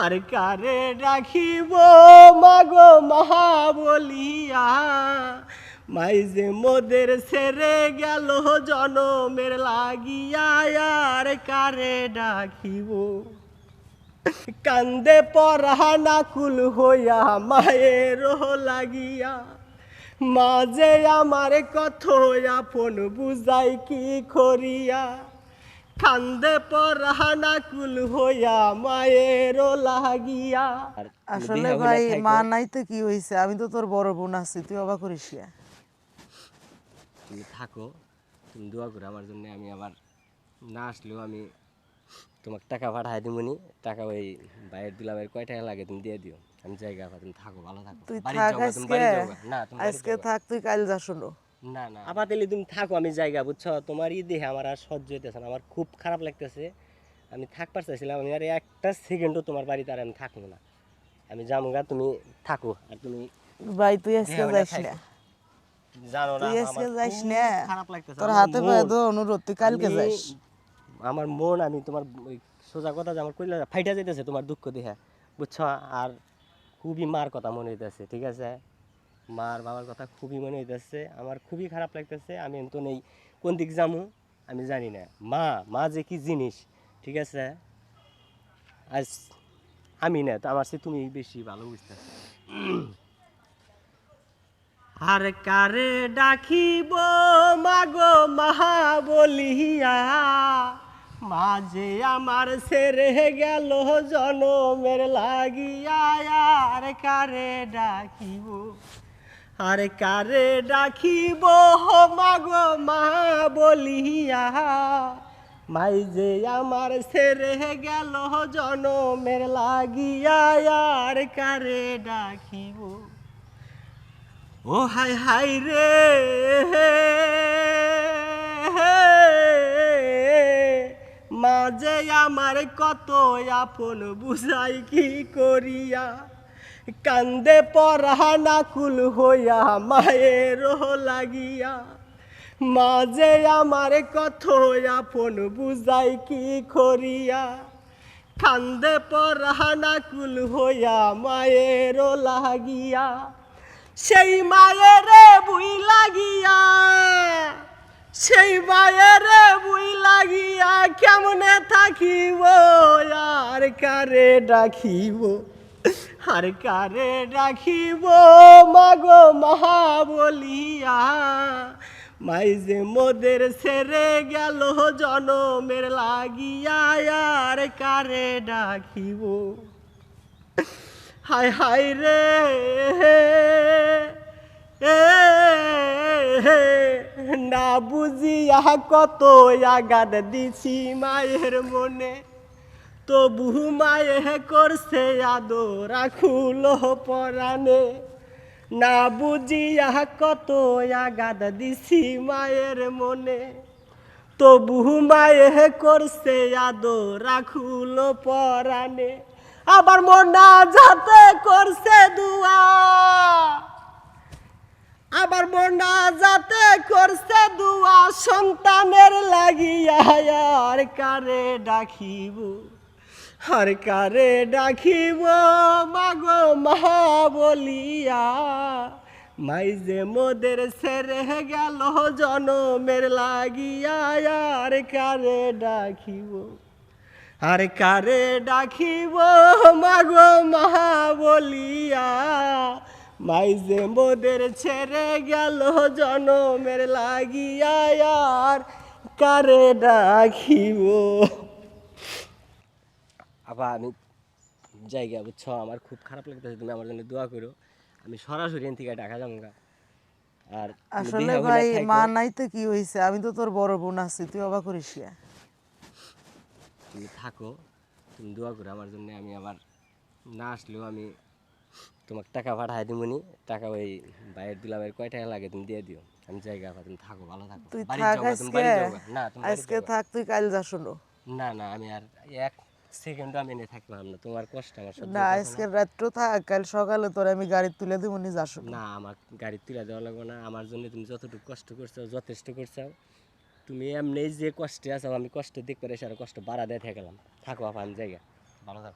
আর কারে রাখিব মাগো মহা বলিয়া মাই যে মোদের ছেড়ে গেল জনমের লাগিয়া, আর কারে ডাকিব কান্দে পরানা কুল হইয়া মায়ের লাগিয়া। মাঝে আমার কত আপন বুঝাই কি করিয়া? কান্দে পরানা কুল হইয়া মায়ের লাগিয়া। আসলে ভাই মা নাই তো কি হয়েছে আমি তো তোর বড় বোন আছি তুই অবাক করিস না। তুমি থাকো তুমি দোয়া করো আমার জন্য আমি আবার না আসলেও আমি তোমাকে টাকা পাঠাই দিমুনি টাকা ওই বাইরের দুলাভাইয়ের কয় টাকা লাগে তুমি দিয়ে দিও। আমি জায়গা তুমি থাকো ভালো থাকো। তুই থাক যাও গা, তুমি আজকে। না আজকে থাক তুই কাল যা শুনো। না তুমি থাকো আমি জায়গা বুঝছ? তোমার ই দেখে আমার আর সহ্য হইতেছে না। আমার খুব খারাপ লাগতেছে। আমি থাকবার চাইছিলাম আমি আর একটা সেকেন্ডও তোমার বাড়িতে আর আমি থাকব না। আমি যাব গা তুমি থাকো আর তুমি ভাই তুই আজকে যাইস না? জানো না তুই আজকে আমার যাইস খুব না? খারাপ লাগতেছে। তোর হাতে পায়ে মন- দো অনুরোধ তুই কালকে আমি- যাইস। আমার মন আমি তোমার ওই সোজা কথা যে আমার কইলা ফাইটা যাইতেছে তোমার দুঃখ দেখে বুঝছ? আর খুবই মার কথা মনে হইতেছে ঠিক আছে? মার বাবার কথা খুবই মনে হইতেছে। আমার খুবই খারাপ লাগতেছে, আমি তো নেই। কোন দিক যামু? আমি জানি না। মা মা যে কি জিনিস, ঠিক আছে? আজ আমি না, তো আমার তুমি বেশি ভালো বুঝতেছ। আর কারে ডাকিব? মাগো মাহা বলিয়া মাঝে আমার সেরে গেল জনমের লাগিয়া। আর কারে ডাকিব? আর কারে ডাকিব মাগো মা বলিয়া। মাই যে আমার সেরে গেল জনমের লাগিয়া, আর কারে ডাকিব? ও হাই হাই রে মাঝে আমার কত আপন বুঝাই কি করিয়া? কান্দে পরানা কুল হইয়া মায়ের লাগিয়া। মাঝে আমার কত আপন বুঝাই কি করিয়া। কান্দে পরানা কুল হইয়া মায়ের লাগিয়া। সেই মায়ের বুই লাগিয়া, সেই মায়ের বুই লাগিয়া কেমনে থাকিব, আর কারে ডাকিব? আর কারে ডাকিব মাগো মহা বলিয়া মাই যে মোদের সেরে গেল জনমের লাগিয়া, আর কারে ডাকিব হাই হাই রে না বুঝিয়া কত আগাদ দিছি মায়ের মনে। তবু মায়ে করছে আদো রাখুল পরাণে। না বুঝিয়া কত আগাদ দিছি মায়ের মনে। তবু মায়ে করছে আদো রাখুল পরাণে। আবার মনা যাতে করছে দুয়া। আবার মনা যাতে করছে দুয়া। সন্তানের লাগিয়া আর কারে ডাকিব? আর কারে ডাকিব, মাগো মহা বলিয়া মাই যে মোদের সেরে গেল জনমের লাগিয়া আর কারে ডাকিব। আর কারে ডাকিব, মাগো মহা বলিয়া মাই যে মোদের ছেড়ে গেল জনমের লাগিয়া আর কারে ডাকিব। আবার আমি জায়গা বুঝছ আমার খুব খারাপ লাগতেছে তুমি আমার জন্য দোয়া করো। আমি সরাসরি এখান থেকে ঢাকা যাব। আর আসলে ভাই মা নাই তো কি হয়েছে আমি তো তোর বড় বোন আছি তুই অবাক করিস না। তুমি থাকো তুমি দোয়া করো আমার জন্য আমি আবার না আসলেও আমি তোমাকে টাকা পাঠাই দিমুনি। টাকা ওই বাইরের দুলাভাইয়ের কয় টাকা লাগে তুমি দিয়ে দিও। আমি জায়গা আবার তুমি থাকো ভালো থাকো। তুই থাক আজকে। না আজকে থাক তুই কাল যা শুনো। না না আমি আর এক সেকেন্ড আমি এনে থাকলাম না। তোমার কষ্ট আমার সহ্য না আজকে রাত্রে থাক কাল সকালে তোর আমি গাড়ি তুলে দেবো নি যাস না আমার গাড়ি তুলে দেওয়া লাগবে না। আমার জন্য তুমি যতটুকু কষ্ট করছ যথেষ্ট করছ। তুমি এমনি যে কষ্টে আছো আমি কষ্ট দেখতে পারি আর কষ্ট বাড়া দিয়ে থাকলাম। থাকো আপনার জায়গা ভালো থাকো।